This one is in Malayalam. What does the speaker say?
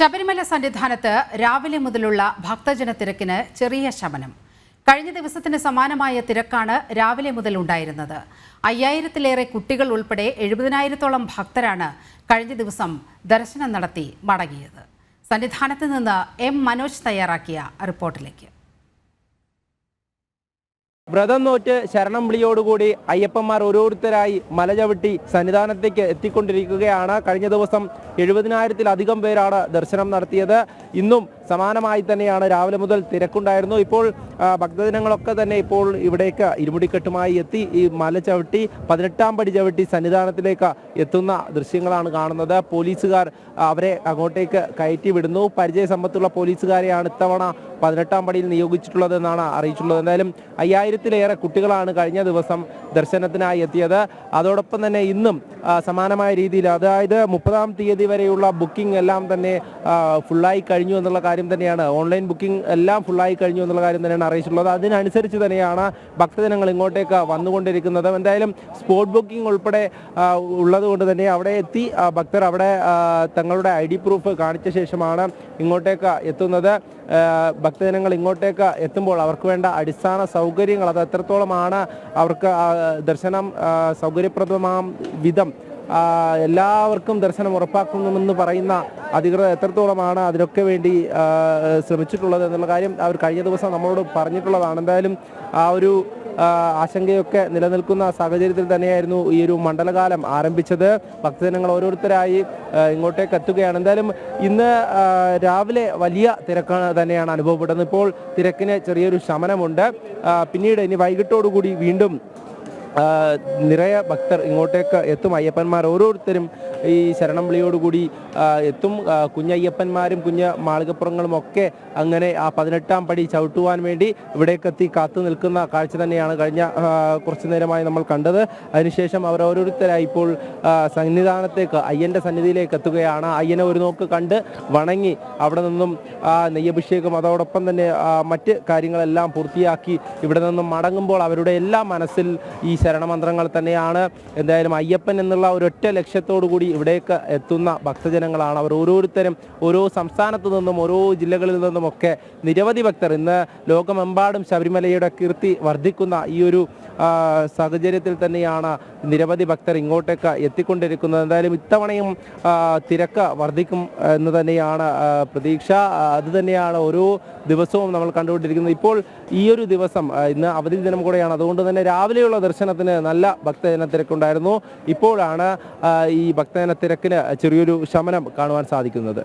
ശബരിമല സന്നിധാനത്ത് രാവിലെ മുതലുള്ള ഭക്തജന തിരക്കിന് ചെറിയ ശമനം. കഴിഞ്ഞ ദിവസത്തിന് സമാനമായ തിരക്കാണ് രാവിലെ മുതൽ ഉണ്ടായിരുന്നത്. അയ്യായിരത്തിലേറെ കുട്ടികൾ ഉൾപ്പെടെ എഴുപതിനായിരത്തോളം ഭക്തരാണ് കഴിഞ്ഞ ദിവസം ദർശനം നടത്തി മടങ്ങിയത്. സന്നിധാനത്ത് നിന്ന് എം മനോജ് തയ്യാറാക്കിയ റിപ്പോർട്ടിലേക്ക്. വ്രതം നോറ്റ് ശരണം വിളിയോടുകൂടി അയ്യപ്പന്മാർ ഓരോരുത്തരായി മല ചവിട്ടി സന്നിധാനത്തേക്ക് എത്തിക്കൊണ്ടിരിക്കുകയാണ്. കഴിഞ്ഞ ദിവസം എഴുപതിനായിരത്തിലധികം പേരാണ് ദർശനം നടത്തിയത്. ഇന്നും സമാനമായി തന്നെയാണ് രാവിലെ മുതൽ തിരക്കുണ്ടായിരുന്നു. ഇപ്പോൾ ഭക്തജനങ്ങളൊക്കെ തന്നെ ഇപ്പോൾ ഇവിടേക്ക് ഇരുമുടിക്കെട്ടുമായി എത്തി ഈ മല ചവിട്ടി പതിനെട്ടാം പടി ചവിട്ടി സന്നിധാനത്തിലേക്ക് എത്തുന്ന ദൃശ്യങ്ങളാണ് കാണുന്നത്. പോലീസുകാർ അവരെ അങ്ങോട്ടേക്ക് കയറ്റി വിടുന്നു. പരിചയ സമ്പത്തുള്ള പോലീസുകാരെയാണ് ഇത്തവണ പതിനെട്ടാം പടിയിൽ നിയോഗിച്ചിട്ടുള്ളതെന്നാണ് അറിയിച്ചിട്ടുള്ളത്. എന്തായാലും അയ്യായിരത്തിലേറെ കുട്ടികളാണ് കഴിഞ്ഞ ദിവസം ദർശനത്തിനായി എത്തിയത്. അതോടൊപ്പം തന്നെ ഇന്നും സമാനമായ രീതിയിൽ അതായത് മുപ്പതാം തീയതി വരെയുള്ള ബുക്കിംഗ് എല്ലാം തന്നെ ഫുള്ളായി കഴിഞ്ഞു എന്നുള്ള കാര്യം തന്നെയാണ്. ഓൺലൈൻ ബുക്കിംഗ് എല്ലാം ഫുള്ളായി കഴിഞ്ഞു എന്നുള്ള കാര്യം തന്നെയാണ് അറിയിച്ചിട്ടുള്ളത്. അതിനനുസരിച്ച് തന്നെയാണ് ഭക്തജനങ്ങൾ ഇങ്ങോട്ടേക്ക് വന്നുകൊണ്ടിരിക്കുന്നത്. എന്തായാലും സ്പോട്ട് ബുക്കിംഗ് ഉൾപ്പെടെ ഉള്ളത് കൊണ്ട് തന്നെ അവിടെ എത്തി ഭക്തർ അവിടെ തങ്ങളുടെ ഐ ഡി പ്രൂഫ് കാണിച്ച ശേഷമാണ് ഇങ്ങോട്ടേക്ക് എത്തുന്നത്. ഭക്തജനങ്ങൾ ഇങ്ങോട്ടേക്ക് എത്തുമ്പോൾ അവർക്ക് വേണ്ട അടിസ്ഥാന സൗകര്യങ്ങൾ അത് എത്രത്തോളമാണ് അവർക്ക് ദർശനം സൗകര്യപ്രദമാം വിധം എല്ലാവർക്കും ദർശനം ഉറപ്പാക്കുന്നുമെന്ന് പറയുന്ന അധികൃതർ എത്രത്തോളമാണ് അതിനൊക്കെ വേണ്ടി ശ്രമിച്ചിട്ടുള്ളത് എന്നുള്ള കാര്യം അവർ കഴിഞ്ഞ ദിവസം നമ്മളോട് പറഞ്ഞിട്ടുള്ളതാണ്. എന്തായാലും ആ ഒരു ആശങ്കയൊക്കെ നിലനിൽക്കുന്ന സാഹചര്യത്തിൽ തന്നെയായിരുന്നു ഈ ഒരു മണ്ഡലകാലം ആരംഭിച്ചത്. ഭക്തജനങ്ങൾ ഓരോരുത്തരായി ഇങ്ങോട്ടേക്ക് എത്തുകയാണ്. എന്തായാലും ഇന്ന് രാവിലെ വലിയ തിരക്കാണ് തന്നെയാണ് അനുഭവപ്പെടുന്നത്. ഇപ്പോൾ തിരക്കിന് ചെറിയൊരു ശമനമുണ്ട്. പിന്നീട് ഇനി വൈകിട്ടോടുകൂടി വീണ്ടും നിറയെ ഭക്തർ ഇങ്ങോട്ടേക്ക് എത്തും. അയ്യപ്പന്മാർ ഓരോരുത്തരും ഈ ശരണം വിളിയോടുകൂടി എത്തും കുഞ്ഞയ്യപ്പന്മാരും കുഞ്ഞ് മാളികപ്പുറങ്ങളും ഒക്കെ അങ്ങനെ ആ പതിനെട്ടാം പടി ചവിട്ടുവാൻ വേണ്ടി ഇവിടേക്കെത്തി കാത്തു നിൽക്കുന്ന കാഴ്ച തന്നെയാണ് കഴിഞ്ഞ കുറച്ചു നേരമായി നമ്മൾ കണ്ടത്. അതിനുശേഷം അവർ ഓരോരുത്തരായി ഇപ്പോൾ സന്നിധാനത്തേക്ക് അയ്യന്റെ സന്നിധിയിലേക്ക് എത്തുകയാണ്. അയ്യനെ ഒരു നോക്ക് കണ്ട് വണങ്ങി അവിടെ നിന്നും ആ നെയ്യഭിഷേകം അതോടൊപ്പം തന്നെ മറ്റ് കാര്യങ്ങളെല്ലാം പൂർത്തിയാക്കി ഇവിടെ നിന്നും മടങ്ങുമ്പോൾ അവരുടെ എല്ലാ മനസ്സിൽ ഈ ശരണമന്ത്രങ്ങൾ തന്നെയാണ്. എന്തായാലും അയ്യപ്പൻ എന്നുള്ള ഒരൊറ്റ ലക്ഷ്യത്തോടു കൂടി ഇവിടേക്ക് എത്തുന്ന ഭക്തജനങ്ങളാണ്. അവർ ഓരോരുത്തരും ഓരോ സംസ്ഥാനത്തു നിന്നും ഓരോ ജില്ലകളിൽ നിന്നുമൊക്കെ നിരവധി ഭക്തർ ഇന്ന് ലോകമെമ്പാടും ശബരിമലയുടെ കീർത്തി വർദ്ധിക്കുന്ന ഈ ഒരു സാഹചര്യത്തിൽ തന്നെയാണ് നിരവധി ഭക്തർ ഇങ്ങോട്ടേക്ക് എത്തിക്കൊണ്ടിരിക്കുന്നത്. എന്തായാലും ഇത്തവണയും തിരക്ക് വർദ്ധിക്കും എന്ന് തന്നെയാണ് പ്രതീക്ഷ. ആ, അത് തന്നെയാണ് ഓരോ ദിവസവും നമ്മൾ കണ്ടുകൊണ്ടിരിക്കുന്നത്. ഇപ്പോൾ ഈ ഒരു ദിവസം ഇന്ന് അവധി ദിനം കൂടെയാണ്. അതുകൊണ്ട് തന്നെ രാവിലെയുള്ള ദർശനത്തിന് നല്ല ഭക്തജന തിരക്കുണ്ടായിരുന്നു ഇപ്പോഴാണ് ഈ ഈ ഭക്തജന തിരക്കിന് ചെറിയൊരു ശമനം കാണുവാൻ സാധിക്കുന്നത്.